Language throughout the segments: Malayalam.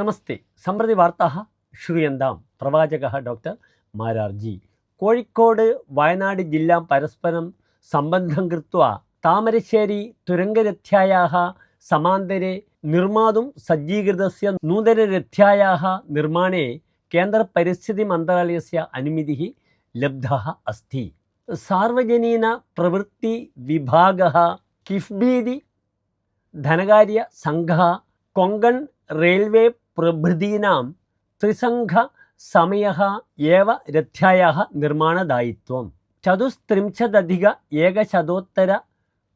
നമസ്തേ. സമൃദ്ധി വാർത്ത ശ്രൂയന്താം. പ്രവാചക ഡോക്ടർ മാരാർജി. കോഴിക്കോട് വയനാട് ജില്ലാ പരസ്പരം സംബന്ധം കൃത്വ താമരശ്ശേരി തുരങ്കരഥ്യായാ സമാന്തരെ നിർമാതും സജ്ജീകൃതസ്യ നൂതനരഥ്യായാ നിർമ്മാണേ കേന്ദ്രപരിസ്ഥിതിമന്ത്രാലയസ്യ അനുമതി ലബ്ധ അസ്തി. സാർവജനീന പ്രവൃത്തി വിഭാഗ കിഫ്ബീതി ധനകാര്യ സംഘ കൊങ്കൺ റെയിൽവേ പ്രഭൃതീനാം ത്രിസംഘ സമയ ഏവ രഥ്യായ നിർമ്മാണദായിത്വം. ചതുസ്ത്രിംശതധിക ഏകശതോത്തര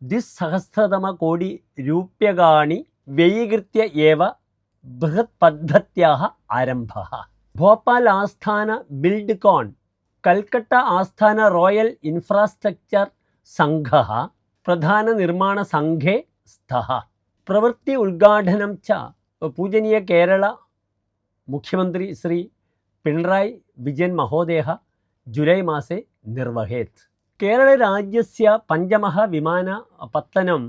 ദ്വിസഹസ്രതമകോടി രൂപ്യകാണി വ്യയീകൃത്യ ഏവ ബൃഹത് പദ്ധത്യാ ആരംഭ. ഭോപ്പാൽ ആസ്ഥാന ബിൽഡ് കോൺ കൽക്കട്ട ആസ്ഥാന റോയൽ ഇൻഫ്രാസ്ട്രക്ചർ സംഘ പ്രധാന നിർമ്മാണ സംഘേ സ്ഥ. പ്രവൃത്തി ഉദ്ഘാടനം ച പൂജനീയ കേരള മുഖ്യമന്ത്രി ശ്രീ പിണറായി വിജയൻ മഹോദേഹ ജൂലൈ മാസേ നിർവഹേത്. കേരളരാജ്യസ്യ പഞ്ചമഃ വിമാന പത്തനം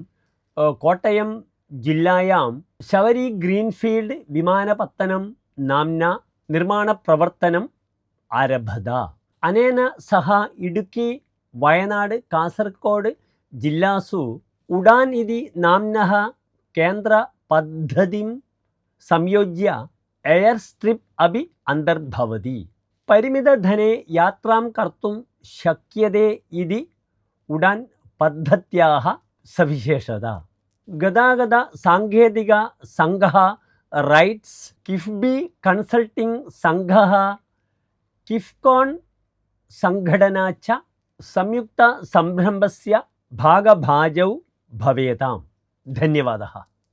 കോട്ടയം ജില്ലായാം ശബരി ഗ്രീൻഫീൽഡ് വിമാനപത്തനം നാംന നിർമ്മാണപ്രവർത്തനം ആരഭത അനേന സഹ ഇടുക്കി വയനാട് കാസർഗോഡ് ജില്ലാസു ഉഡാൻ ഇതി നാംന കേന്ദ്ര പദ്ധതിം സംയോജ്യ എയർ സ്ട്രിപ്പ് അപി അന്തർഭവതി. പരിമിതധനെ യാത്രാം കർത്തും ശക്യതേ ഇതി ഉടാൻ പദ്ധത്യാഹ സവിശേഷത. ഗതാഗത സാങ്കേതിക സംഘ റൈറ്റ്സ് കിഫ്ബി കൺസൾട്ടിംഗ് സംഘ കിഫ്കോൺ സംഘടന ച സംയുക്ത സംരംഭസ്യ ഭാഗഭാജൗ ഭവേതാം. ധന്യവാദ.